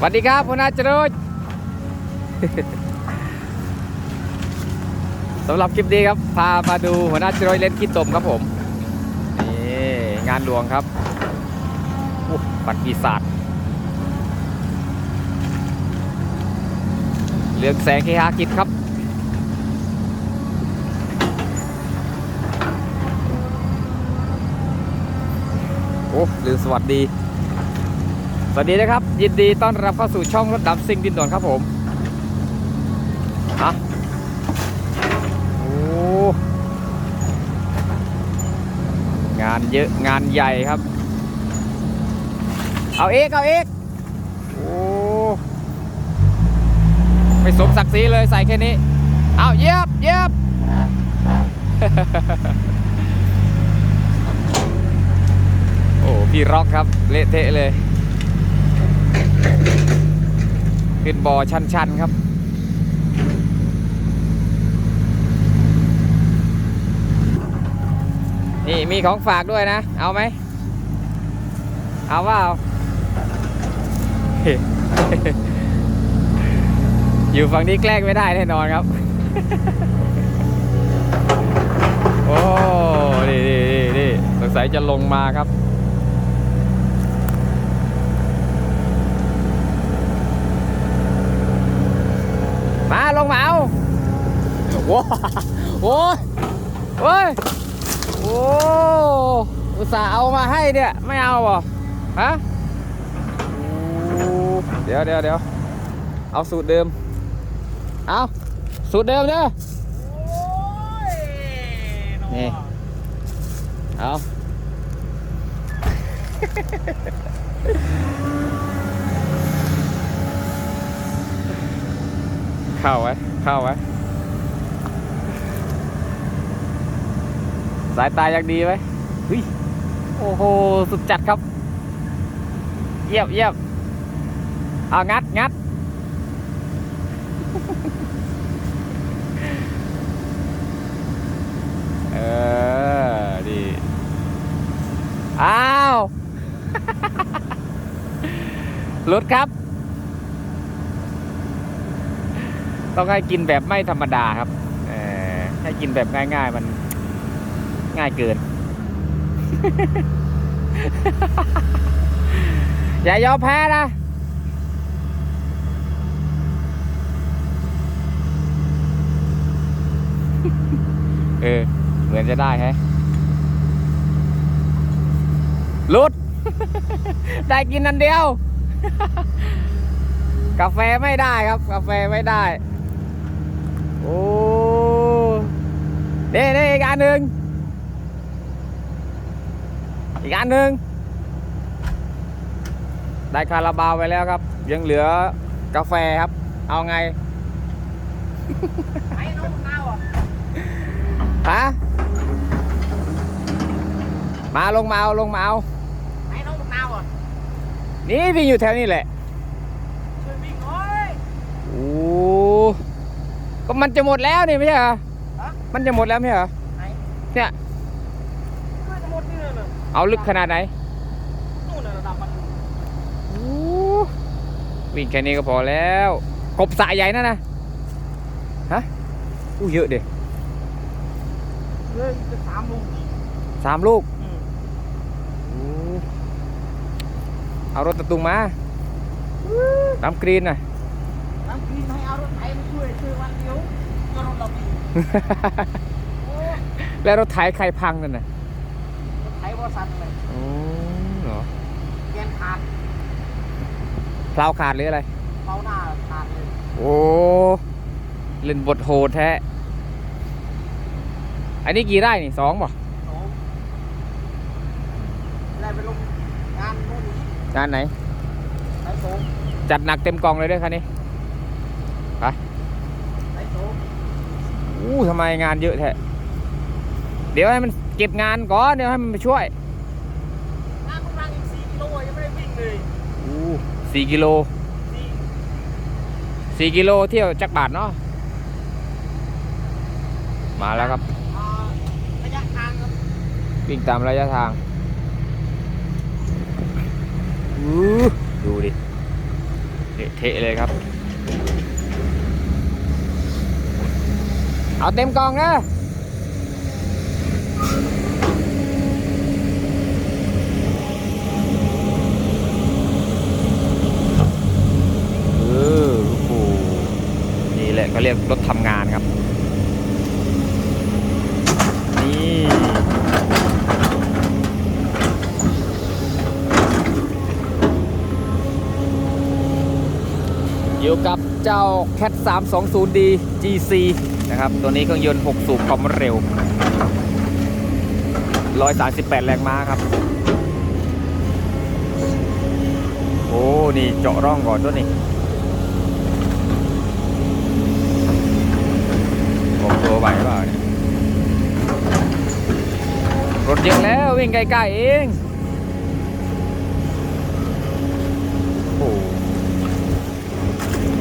สวัสดีครับหัวหน้าจรุดสำหรับคลิปนี้ครับ พามาดูหัวหน้าจรอยเล่นขี้ตมครับผมนี่งานหลวงครับปัดปีศาจเรืองแสงเคหากิจครับโอ้ลืมสวัสดี วัสดีนะครับ ยินดีต้อนรับเข้าสู่ช่องรถดำซิ่งดินด่วนครับผมฮะโอ้งานเยอะงานใหญ่ครับ เอาเอกเอาเอกโอ้ไม่สมศักดิ์ศรีเลยใส่แค่นี้ เอาเยียบเยียบโอ้พี่ร็อกครับ เละเทะเลย ขึ้นบ่อชัน ๆ ครับ นี่มีของฝากด้วยนะ เอาไหม เอาว่าเอาอยู่ฝั่งนี้แกล้งไม่ได้แน่นอนครับ โอ้ นี่นี่นี่นี่สงสัยจะลงมาครับ มาลงมาเอาว้า โอ้ยโอ้ยโอ้อุตส่าห์เอามาให้เนี่ยไม่เอาเหรอฮะโอ้เดี๋ยวเดี๋ยวเดี๋ยวเอาสูตรเดิม เอาสูตรเดิมเด้อนี่เอาเข้าไว้ เข้าไว้ สายตายังดีไว้เฮ้ยโอ้โห สุดจัดครับ เยี่ยมเยี่ยมเอางัดงัดเออดีอ้าวหลุดครับ ต้องให้กินแบบไม่ธรรมดาครับเออให้กินแบบง่ายๆมัน ง่ายเกิน อย่ายอมแพ้นะเออ เหมือนจะได้แฮะลุด ได้กินอันเดียว กาแฟไม่ได้ครับ กาแฟไม่ได้ โอ้นี่นี่อีกอันหนึ่ง อีกอันหนึ่งได้คาราบาวไปแล้วครับ ยังเหลือกาแฟครับ เอาไงไอ้น้องนาวอะฮะมาลงมาเอาลงมาเอาไอ้น้องนาวอะนี่วิ่งอยู่แถวนี้แหละช่วยวิ่งหน่อยโอ้ก็มันจะหมดแล้วนี่ไม่ใช่เหรอฮะมันจะหมดแล้วไม่ใช่เหรอไหนเนี่ยน่าจะหมดนี่ เลยเหรอเอาลึกขนาดไหนนู่นน่ะระดับมันโอ้วิ่งแค่นี้ก็พอแล้วกบสายใหญ่นั่นนะฮะอู้เยอะดิเลยจะสามลูกอีกสามลูกอืมโอ้เอารถตะตุงมาน้ำกรีนน่ะน้ำกินให้เอารถไถมาช่วยช่วยวันเดียวก็รถเราดีโอ้แล้วรถไถใครพังนั่นน่ะ รถไถบริษัทเลยโอ้เหรอแกนขาดเพลาขาดหรืออะไรเบ้าหน้าขาดเลยโอ้เล่นบทโหดแท้อันนี้กี่ไร่นี่สองบ่โอ้ได้ไปลงงานนู่นนี่งานไหนไถโสมจัดหนักเต็มกล่องเลยด้วยคันนี้ไถโสมอู้ทำไมงานเยอะแท้เดี๋ยวให้มัน เก็บงานก่อนเดี๋ยวให้มันไปช่วยงานกำลังอีกสี่กิโลยังไม่ได้วิ่งเลยอู้สี่กิโลสี่สี่กิโลเที่ยวจักรบาทเนาะมาแล้วครับอ่าระยะทางครับวิ่งตามระยะทางอู้ดูดิเละเทะเลยครับ เอาเต็มกล่องนะเออโอ้โหนี่ แหละเขาเรียกรถทำงานครับ นี่อยู่กับเจ้า Cat 320D GC นะครับ ตัวนี้เครื่องยนต์ 6 สูบความเร็ว 138 แรงม้าครับ โอ้ นี่เจาะร่องก่อนตัวนี้ผมตัว ไหวเปล่าเนี่ยรถเยอะแล้ววิ่งใกลๆเองโอ้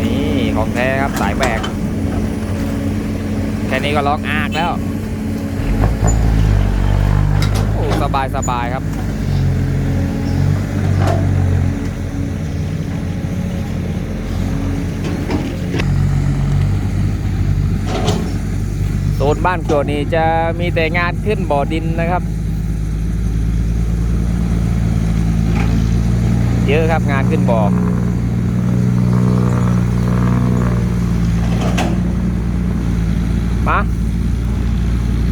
นี่ของแท้ครับสายแบกแค่นี้ก็ล็อกอากแล้วโอ้สบายสบายครับ โซนบ้านโจดนี่จะมีแต่งานขึ้นบ่อดินนะครับ เยอะครับงานขึ้นบ่อมา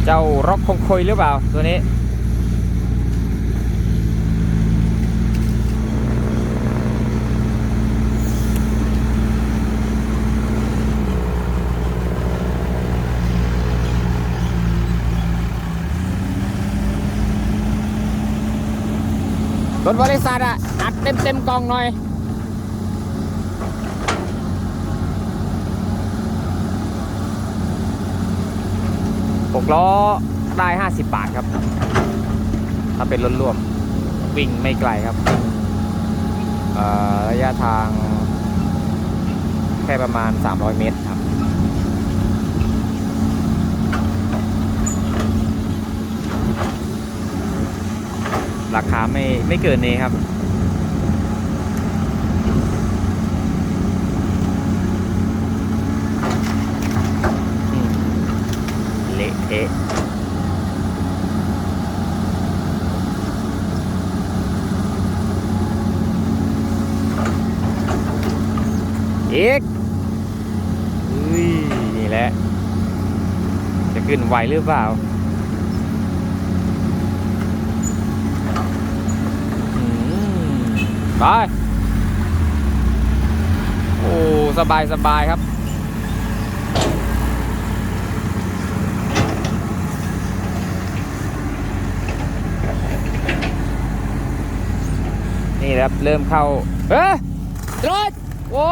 เจ้าร็อกคงคอยหรือเปล่าตัวนี้ รถบริษัทอะอัดเต็มเต็มๆกล่องหน่อย หกล้อได้ 50 บาทครับ ถ้าเป็นรถร่วม วิ่งไม่ไกลครับ ระยะทางแค่ประมาณ 300 เมตรค ราคาไม่ไม่เกินนี้ครับ เละเทะอีกอุ้ยนี่แหละ จะขึ้นไหวหรือเปล่าอืม ไป โอ้ สบายสบายครับ นี่ครับ เริ่มเข้า เฮ้ยรถโอ้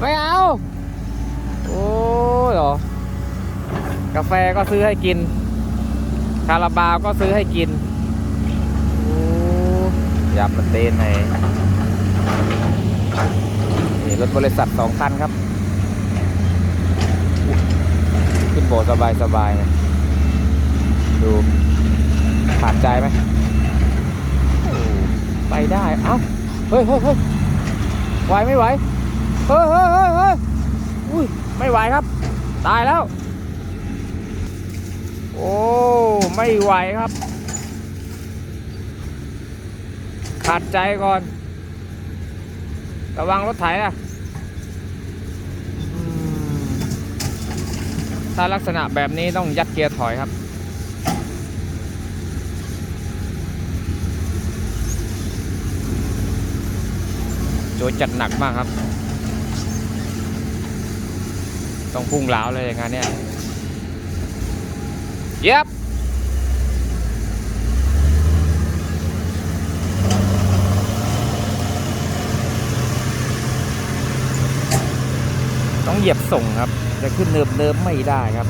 ไม่เอา โอ้หรอ กาแฟก็ซื้อให้กิน คาราบาวก็ซื้อให้กิน ยับมันเต้นให้นี่รถบริษัทสองคันครับ ขึ้นโบสบายสบายดูผ่านใจไหมไปได้ เอ้า เฮ้ยเฮ้ยเฮ้ยไหวไม่ไหว เฮ้ยเฮ้ยเฮ้ยเฮ้ยอุ้ย ไม่ไหวครับ ตายแล้ว โอ้ ไม่ไหวครับ ขาดใจก่อน ระวังรถไถอะถ้าลักษณะแบบนี้ต้องยัดเกียร์ถอยครับ โจยจัดหนักมากครับ ต้องพุ่งเหลาเลยงานเนี้ยเย็บ เหยียบส่งครับ จะขึ้นเนิบเนิบๆไม่ได้ครับ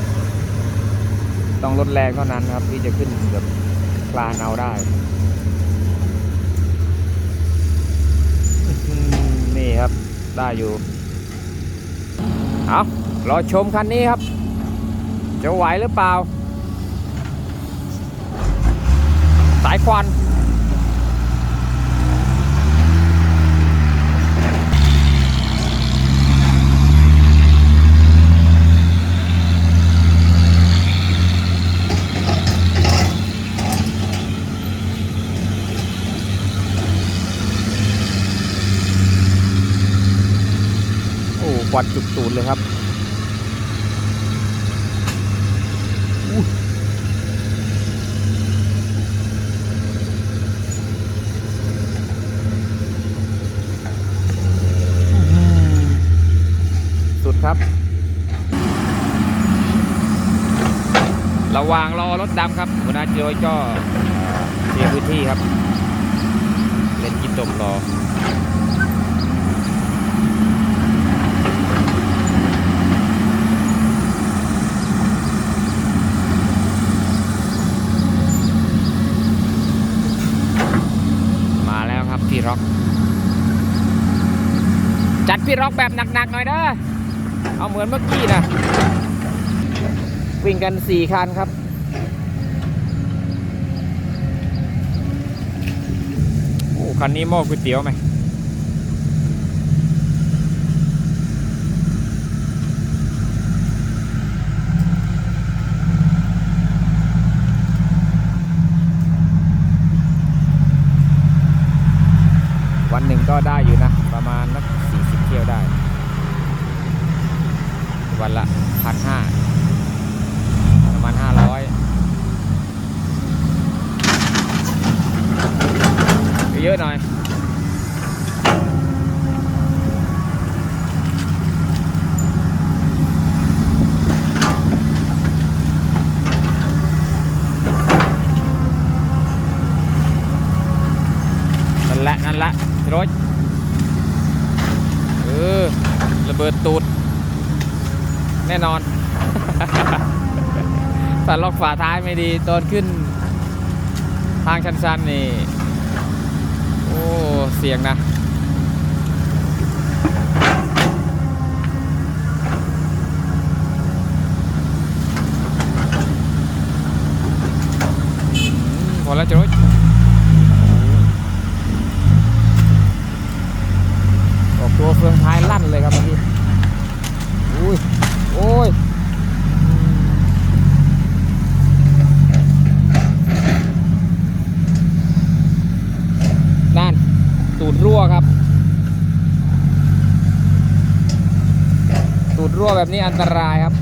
ต้องลดแรงเท่านั้นครับ ที่จะขึ้นแบบคลานเอาได้นี่ครับได้อยู่เอารอชมคันนี้ครับ จะไหวหรือเปล่า สายควัน วันจุดตูดเลยครับสุดครับ ระหว่างรอรถดำครับหัวหน้าโจยก็เอ่อเคลียร์พื้นที่ครับ เล่นกินดมรอ มาแล้วครับพี่ร็อก จัด พี่ร็อกแบบหนักๆหน่อยเด้อเอาเหมือนเมื่อกี้นะวิ่งกันสี่คันครับ โอ้คันนี้หม้อก๋วยเตี๋ยวไหมวันหนึ่งก็ได้อยู่นะ ประมาณนักสี่สิบเที่ยวได้ วันละพันห้าประมาณห้าร้อยเยอะหน่อยนั่นละนั่นละรถเออระเบิดตูด แน่นอน ถ้าล็อกฝาท้ายไม่ดีตอนขึ้น ทางชันๆนี่ โอ้ เสียงนะอืมพอแล้วจะรถออกตัวเฟืองท้ายลั่นเลยครับเมื่อกี้อุ้ย โอ้ย นั่น ตูดรั่วครับ ตูดรั่ว แบบนี้อันตรายครับ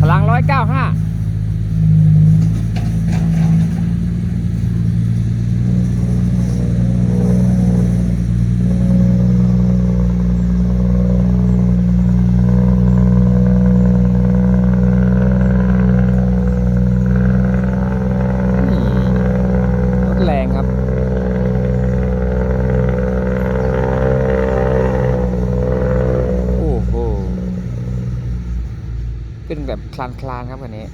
พลังร้อยเก้าห้ารถแรงครับ โอ้โห ขึ้นแบบคลานคลานๆครับคันนี้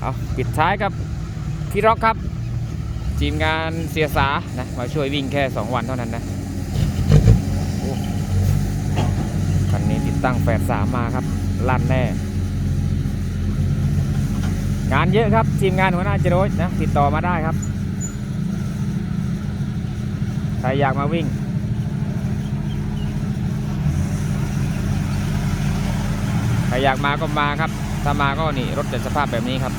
เอาปิดท้ายกับพี่ร็อกครับ ทีมงานเสียสานะมาช่วยวิ่งแค่ 2 วันเท่านั้นนะคันนี้ติดตั้งแฝดสามมาครับลั่นแน่งานเยอะครับ ทีมงานหัวหน้าจรดนะติดต่อมาได้ครับ ใครอยากมาวิ่ง ครอยากมาก็มาครับ ถ้ามาก็นี่รถจะสภาพแบบนี้ครับ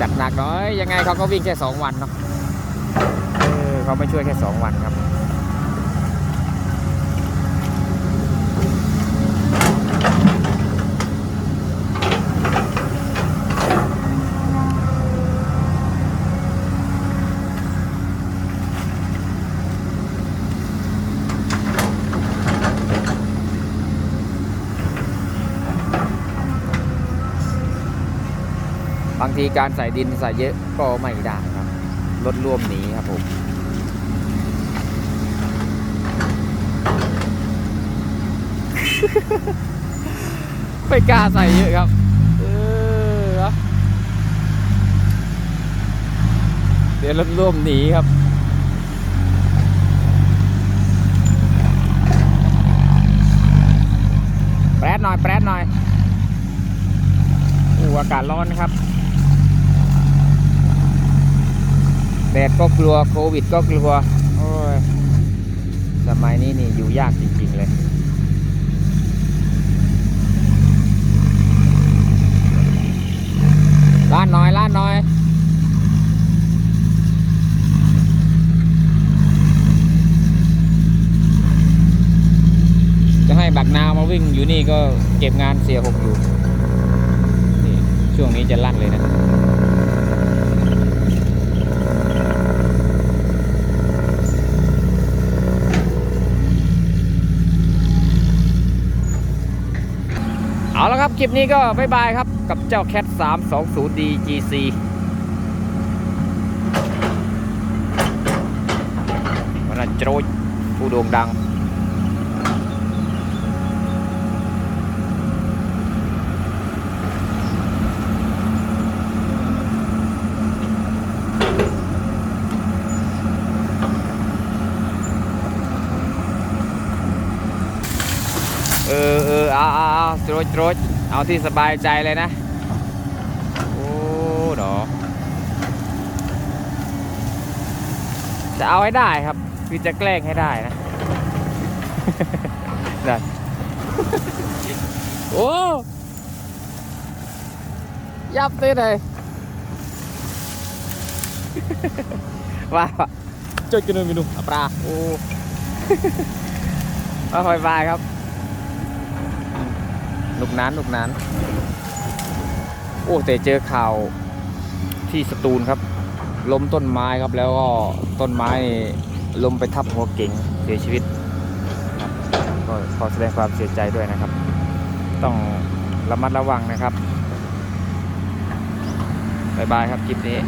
จัดหนักหน้อยยังไงเขาก็วิ่งแค่ 2 วันเนาะเออเขาไม่ช่วยแค่ 2 วันครับ บางทีการใส่ดินใส่เยอะก็ไม่ได้ครับรถร่วมหนีครับผมไม่กล้าใส่เยอะครับเออเอาเดี๋ยวรถร่วมหนีครับแปรดหน่อยแปรดหน่อยอู้อากาศร้อนนะครับ แดดก็กลัวโควิดก็กลัว โอ้ย สมัยนี้นี่อยู่ยากจริงๆเลยลานน้อยลานน้อยจะให้บักนาวมาวิ่งอยู่นี่ก็เก็บงานเสียหกอยู่ นี่ ช่วงนี้จะลั่นเลยนะ คลิปนี้ก็บายบายครับ กับเจ้า Cat 320D GC มันนะโจยผู้โด่งดังเออเอออาเอาเอาโจยโจย เอาที่สบายใจเลยนะ โอ้ดอจะเอาให้ได้ครับ คือจะแกล้งให้ได้นะได้โอ้ ยับเต้เลยว้าวจดกันเลยเมนูปลาโอ้ มาคอยบายครับ ลูกนั้นลูกนั้นโอ้แต่เจอข่าวที่สตูลครับ ล้มต้นไม้ครับแล้วก็ต้นไม้ล้มไปทับหัวเก่งเสียชีวิตครับก็ขอแสดงความเสียใจด้วยนะครับ ต้องระมัดระวังนะครับบายบายครับคลิปนี้